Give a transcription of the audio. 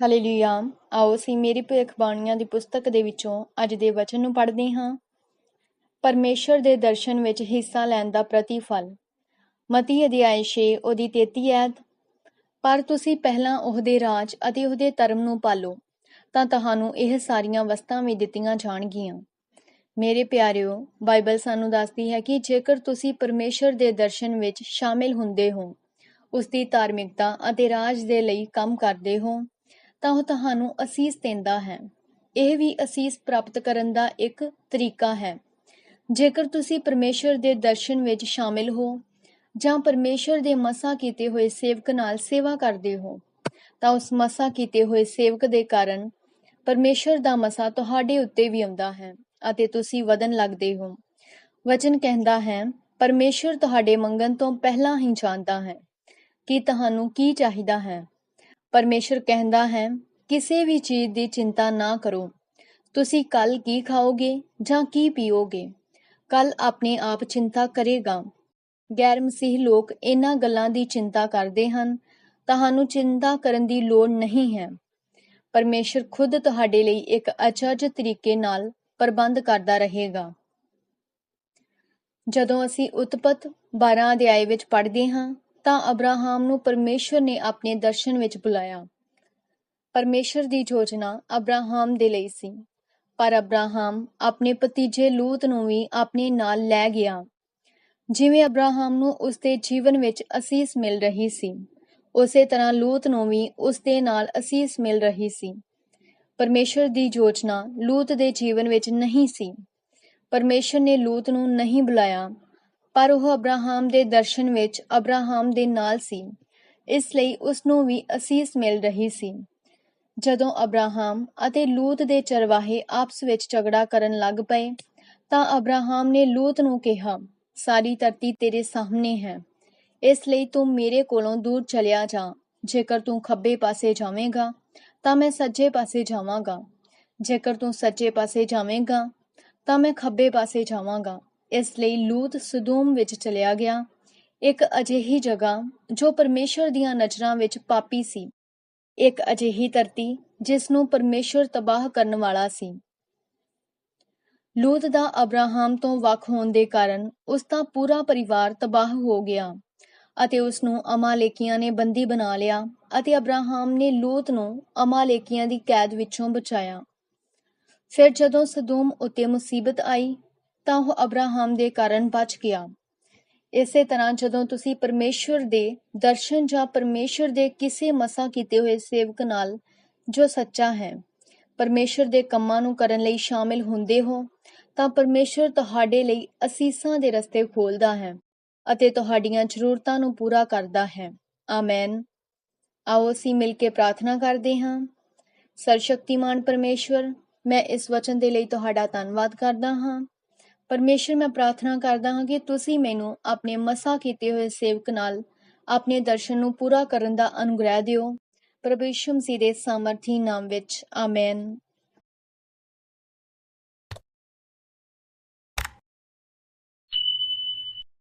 Hallelujah. ਆਓ ਅਸੀਂ ਮੇਰੀ ਭਵਿੱਖਬਾਣੀਆਂ ਦੀ ਪੁਸਤਕ ਦੇ ਵਿੱਚੋਂ ਅੱਜ ਦੇ ਵਚਨ ਨੂੰ ਪੜ੍ਹਦੇ ਹਾਂ। ਪਰਮੇਸ਼ਰ ਦੇ ਦਰਸ਼ਨ ਵਿੱਚ ਹਿੱਸਾ ਲੈਣ ਦਾ ਪ੍ਰਤੀਫਲ। ਮਤੀ ਅਧਿਆਇ 6 ਉਹਦੀ 33 ਐਤ ਪਰ ਤੁਸੀਂ ਪਹਿਲਾਂ ਉਹਦੇ ਰਾਜ ਅਤੇ ਉਹਦੇ ਧਰਮ ਨੂੰ ਪਾਲੋ, ਤਾਂ ਤੁਹਾਨੂੰ ਇਹ ਸਾਰੀਆਂ ਵਸਤਾਂ ਵੀ ਦਿੱਤੀਆਂ ਜਾਣਗੀਆਂ। ਮੇਰੇ ਪਿਆਰਿਓ, ਬਾਈਬਲ ਸਾਨੂੰ ਦੱਸਦੀ ਹੈ ਕਿ ਜੇਕਰ ਤੁਸੀਂ ਪਰਮੇਸ਼ਰ ਦੇ ਦਰਸ਼ਨ ਵਿੱਚ ਸ਼ਾਮਿਲ ਹੁੰਦੇ ਹੋ ਉਸ ਦੀ ਧਾਰਮਿਕਤਾ ਅਤੇ ਰਾਜ ਦੇ ਲਈ ਕੰਮ ਕਰਦੇ ਹੋ ਤਾਂ ਉਹ ਤੁਹਾਨੂੰ ਅਸੀਸ ਦਿੰਦਾ ਹੈ। ਇਹ ਵੀ ਅਸੀਸ ਪ੍ਰਾਪਤ ਕਰਨ ਦਾ ਇੱਕ ਤਰੀਕਾ ਹੈ। ਜੇਕਰ ਤੁਸੀਂ ਪਰਮੇਸ਼ਰ ਦੇ ਦਰਸ਼ਨ ਵਿੱਚ ਸ਼ਾਮਿਲ ਹੋ ਜਾਂ ਪਰਮੇਸ਼ਰ ਦੇ ਮਸਾ ਕੀਤੇ ਹੋਏ ਸੇਵਕ ਨਾਲ ਸੇਵਾ ਕਰਦੇ ਹੋ, ਤਾਂ ਉਸ ਮਸਾ ਕੀਤੇ ਹੋਏ ਸੇਵਕ ਦੇ ਕਾਰਨ ਪਰਮੇਸ਼ਰ ਦਾ ਮਸਾ ਤੁਹਾਡੇ ਉੱਤੇ ਵੀ ਆਉਂਦਾ ਹੈ ਅਤੇ ਤੁਸੀਂ ਵਧਣ ਲੱਗਦੇ ਹੋ। ਵਚਨ ਕਹਿੰਦਾ ਹੈ ਪਰਮੇਸ਼ਰ ਤੁਹਾਡੇ ਮੰਗਣ ਤੋਂ ਪਹਿਲਾਂ ਹੀ ਜਾਣਦਾ ਹੈ ਕਿ ਤੁਹਾਨੂੰ ਕੀ ਚਾਹੀਦਾ ਹੈ। ਪਰਮੇਸ਼ਰ ਕਹਿੰਦਾ ਹੈ, ਕਿਸੇ ਵੀ ਚੀਜ਼ ਦੀ ਚਿੰਤਾ ਨਾ ਕਰੋ। ਤੁਸੀਂ ਕੱਲ ਕੀ ਖਾਓਗੇ ਜਾਂ ਕੀ ਪੀਓਗੇ? ਕੱਲ ਆਪਣੇ ਆਪ ਚਿੰਤਾ ਕਰੇਗਾ। ਗੈਰ ਮਸੀਹ ਲੋਕ ਇਹਨਾਂ ਗੱਲਾਂ ਦੀ ਚਿੰਤਾ ਕਰਦੇ ਹਨ। ਤੁਹਾਨੂੰ ਚਿੰਤਾ ਕਰਨ ਦੀ ਲੋੜ ਨਹੀਂ ਹੈ। ਪਰਮੇਸ਼ਰ ਖੁਦ ਤੁਹਾਡੇ ਲਈ ਇੱਕ ਅਚਰਜ ਤਰੀਕੇ ਨਾਲ ਪ੍ਰਬੰਧ ਕਰਦਾ ਰਹੇਗਾ। ਜਦੋਂ ਅਸੀਂ ਉਤਪਤ 12 ਅਧਿਆਏ ਵਿੱਚ ਪੜ੍ਹਦੇ ਹਾਂ ਤਾਂ ਅਬਰਾਹਾਮ ਨੂੰ ਪਰਮੇਸ਼ਰ ਨੇ ਆਪਣੇ ਦਰਸ਼ਨ ਵਿੱਚ ਬੁਲਾਇਆ। ਪਰਮੇਸ਼ਰ ਦੀ ਯੋਜਨਾ ਅਬਰਾਹਾਮ ਦੇ ਲਈ ਸੀ। ਪਰ ਅਬਰਾਹਾਮ ਆਪਣੇ ਭਤੀਜੇ ਲੂਤ ਨੂੰ ਵੀ ਆਪਣੇ ਨਾਲ ਲੈ ਗਿਆ। ਜਿਵੇਂ ਅਬਰਾਹਾਮ ਨੂੰ ਉਸ ਦੇ ਜੀਵਨ ਵਿੱਚ ਅਸੀਸ ਮਿਲ ਰਹੀ ਸੀ, ਉਸੇ ਤਰ੍ਹਾਂ ਲੂਤ ਨੂੰ ਵੀ ਉਸ ਦੇ ਨਾਲ ਅਸੀਸ ਮਿਲ ਰਹੀ ਸੀ। ਪਰਮੇਸ਼ਰ ਦੀ ਯੋਜਨਾ ਲੂਤ ਦੇ ਜੀਵਨ ਵਿੱਚ ਨਹੀਂ ਸੀ। ਪਰਮੇਸ਼ਰ ਨੇ ਲੂਤ ਨੂੰ ਨਹੀਂ ਬੁਲਾਇਆ। ਪਰ ਉਹ ਅਬਰਾਹਾਮ ਦੇ ਦਰਸ਼ਨ ਵਿੱਚ ਅਬਰਾਹਾਮ ਦੇ ਨਾਲ ਸੀ। ਇਸ ਲਈ ਉਸ ਨੂੰ ਵੀ ਅਸੀਸ ਮਿਲ ਰਹੀ ਸੀ। ਜਦੋਂ ਅਬਰਾਹਾਮ ਅਤੇ ਲੂਤ ਦੇ ਚਰਵਾਹੇ ਆਪਸ ਵਿੱਚ ਝਗੜਾ ਕਰਨ ਲੱਗ ਪਏ, ਤਾਂ ਅਬਰਾਹਾਮ ਨੇ ਲੂਤ ਨੂੰ ਕਿਹਾ, ਸਾਰੀ ਧਰਤੀ ਤੇਰੇ ਸਾਹਮਣੇ ਹੈ। ਇਸ ਲਈ ਤੂੰ ਮੇਰੇ ਕੋਲੋਂ ਦੂਰ ਚਲਿਆ ਜਾ। ਜੇਕਰ ਤੂੰ ਖੱਬੇ ਪਾਸੇ ਜਾਵੇਂਗਾ, ਤਾਂ ਮੈਂ ਸੱਜੇ ਪਾਸੇ ਜਾਵਾਂਗਾ। ਜੇਕਰ ਤੂੰ ਸੱਜੇ ਪਾਸੇ ਜਾਵੇਂਗਾ, ਤਾਂ ਮੈਂ ਖੱਬੇ ਪਾਸੇ ਜਾਵਾਂਗਾ। ਇਸ ਲਈ ਲੂਤ ਸਦੂਮ ਵਿੱਚ ਚਲਿਆ ਗਿਆ। ਇੱਕ ਅਜਿਹੀ ਜਗ੍ਹਾ ਜੋ ਪਰਮੇਸ਼ਰ ਦੀਆਂ ਨਜ਼ਰਾਂ ਵਿੱਚ ਪਾਪੀ ਸੀ। ਇੱਕ ਅਜਿਹੀ ਧਰਤੀ ਜਿਸ ਨੂੰ ਪਰਮੇਸ਼ਰ ਤਬਾਹ ਕਰਨ ਵਾਲਾ ਸੀ। ਲੂਤ ਦਾ ਅਬਰਾਹਾਮ ਤੋਂ ਵੱਖ ਹੋਣ ਦੇ ਕਾਰਨ ਉਸ ਦਾ ਪੂਰਾ ਪਰਿਵਾਰ ਤਬਾਹ ਹੋ ਗਿਆ ਅਤੇ ਉਸ ਨੂੰ ਅਮਾਲੇਕੀਆਂ ਨੇ ਬੰਦੀ ਬਣਾ ਲਿਆ ਅਤੇ ਅਬਰਾਹਾਮ ਨੇ ਲੂਤ ਨੂੰ ਅਮਾਲੇਕੀਆਂ ਦੀ ਕੈਦ ਵਿੱਚੋਂ ਬਚਾਇਆ। ਫਿਰ ਜਦੋਂ ਸਦੂਮ ਉੱਤੇ ਮੁਸੀਬਤ ਆਈ ਤਾਂ ਉਹ ਅਬਰਾਹਮ ਦੇ ਕਾਰਨ ਬਚ ਗਿਆ। ਇਸੇ ਤਰ੍ਹਾਂ ਜਦੋਂ ਤੁਸੀਂ ਪਰਮੇਸ਼ਵਰ ਦੇ ਦਰਸ਼ਨ ਜਾਂ ਪਰਮੇਸ਼ਵਰ ਦੇ ਕਿਸੇ ਮਸਾ ਕੀਤੇ ਹੋਏ ਸੇਵਕ ਨਾਲ, ਜੋ ਸੱਚਾ ਹੈ ਪਰਮੇਸ਼ਵਰ ਦੇ ਕੰਮਾਂ ਨੂੰ ਕਰਨ ਲਈ ਸ਼ਾਮਿਲ ਹੁੰਦੇ ਹੋ, ਤਾਂ ਪਰਮੇਸ਼ਵਰ ਤੁਹਾਡੇ ਲਈ ਅਸੀਸਾਂ ਦੇ ਰਸਤੇ ਖੋਲਦਾ ਹੈ ਅਤੇ ਤੁਹਾਡੀਆਂ ਜ਼ਰੂਰਤਾਂ ਨੂੰ ਪੂਰਾ ਕਰਦਾ ਹੈ। ਆਮੇਨ। ਆਓ ਅਸੀਂ ਮਿਲ ਕੇ ਪ੍ਰਾਰਥਨਾ ਕਰਦੇ ਹਾਂ। ਸਰਸ਼ਕਤੀਮਾਨ ਪਰਮੇਸ਼ਵਰ ਮੈਂ ਇਸ ਵਚਨ ਦੇ ਲਈ ਤੁਹਾਡਾ ਧੰਨਵਾਦ ਕਰਦਾ ਹਾਂ। ਪਰਮੇਸ਼ਰ, ਮੈਂ ਪ੍ਰਾਰਥਨਾ ਕਰਦਾ ਹਾਂ ਕਿ ਤੁਸੀਂ ਮੈਨੂੰ ਆਪਣੇ ਮਸਾ ਕੀਤੇ ਹੋਏ ਸੇਵਕ ਨਾਲ ਆਪਣੇ ਦਰਸ਼ਨ ਨੂੰ ਪੂਰਾ ਕਰਨ ਦਾ ਅਨੁਗ੍ਰਹਿ ਦਿਓ। ਪ੍ਰਭੂ ਯਿਸੂ ਮਸੀਹ ਦੇ ਸਾਮਰਥੀ ਨਾਮ ਵਿੱਚ ਆਮੇਨ